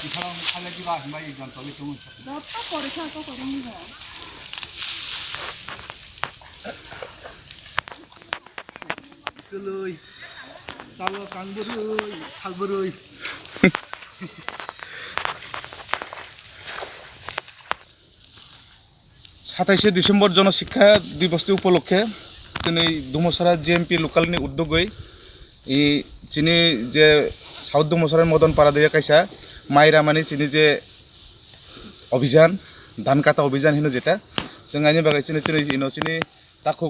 이 사람 살려기가 힘이 이전 저기 좀 너또 버리셔 또 버리는 거. 끌의 따로 깡부의 살부의 সাতাইশে ডিসেম্বর জনশিক্ষা দিবস উপলক্ষে তিনি দুমসরা জিএমপি লোকালনি উদ্যোগই ই চিনি যে সাউথ দুমসরার মদন পাড়া দিয়ে কাইসা মাইরা মানে চিনি যে অভিযান ধান কাটা অভিযান হিনো যেটা जों आइनि बागै चिनि चिनि इनो चिनि ताखौ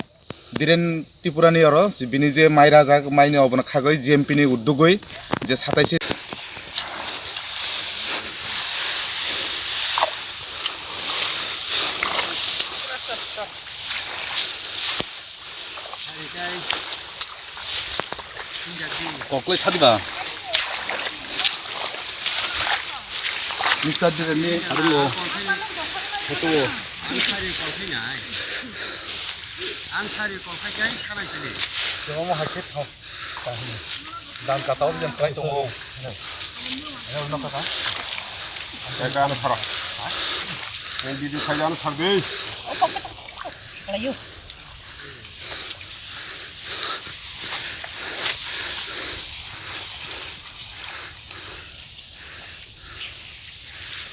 दिरेन त्रिपुरानि अर बिनि जे माइरा जा माइनि अबना खागै जिएमपिनि उद्योगै जे साताइसे 거꾸로 차디가 일단들은 다르고 또 저거 할게 더 난 갔다 오면 거의 또 내가 올라 가다 내가 하나 팔아 애들이 살지 않은 살들 아유. 그래 그럼 와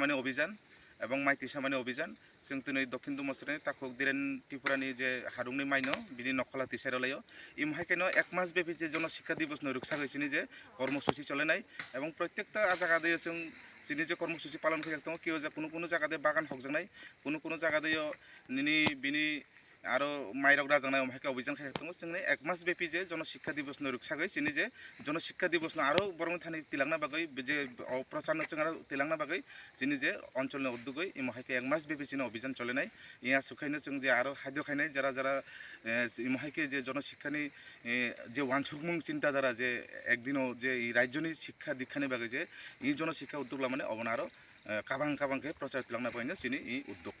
মানে অভিযান এবং মাইতিসা মানে অভিযান जों दिनै दक्षिण दुमसरानि ताखौ दिरेन त्रिपुरानि जे हारुंनि माइनो बिनि नखला तिसारलायो ইমহাইকেনো এক মাস ব্যাপী যে জন শিক্ষা দিবস নরুকসা হয়েছিনি যে কর্মসূচি চলে এবং প্রত্যেকটা জায়গাতে जों যিনি যে কর্মসূচি পালন করে থাকতো কেউ যে কোনো কোনো জায়গাতে বাগান হকজানাই কোনো কোনো জায়গাতে নিনি বিনি আরও মাইরক রাজানায় অমাকে অভিযান খাই থাকতাম সঙ্গে এক মাস ব্যাপী যে জনশিক্ষা দিবস রুকসাগৈ চিনি যে জনশিক্ষা দিবস আরও বরং থানি তিলাংনা বাগৈ যে অপ্রচার চিংড়া তিলাংনা বাগৈ চিনি যে অঞ্চলের উদ্যোগৈ ইমহাইকে এক মাস ব্যাপী চিনি অভিযান চলে নাই। ইয়া সুখাইনে চিং যে আরও খাদ্য খাই নাই, যারা যারা ইমহাইকে যে জনশিক্ষা নি যে ওয়ানসুকমুং চিন্তাধারা যে একদিনও যে এই রাজ্যনি শিক্ষা দীক্ষানি বাগৈ যে, ই জনশিক্ষা উদ্যোগ মানে অবনারও কাবাং কাবাংকে প্রচার তিলাংনা পাইনে চিনি ই উদ্যোগ।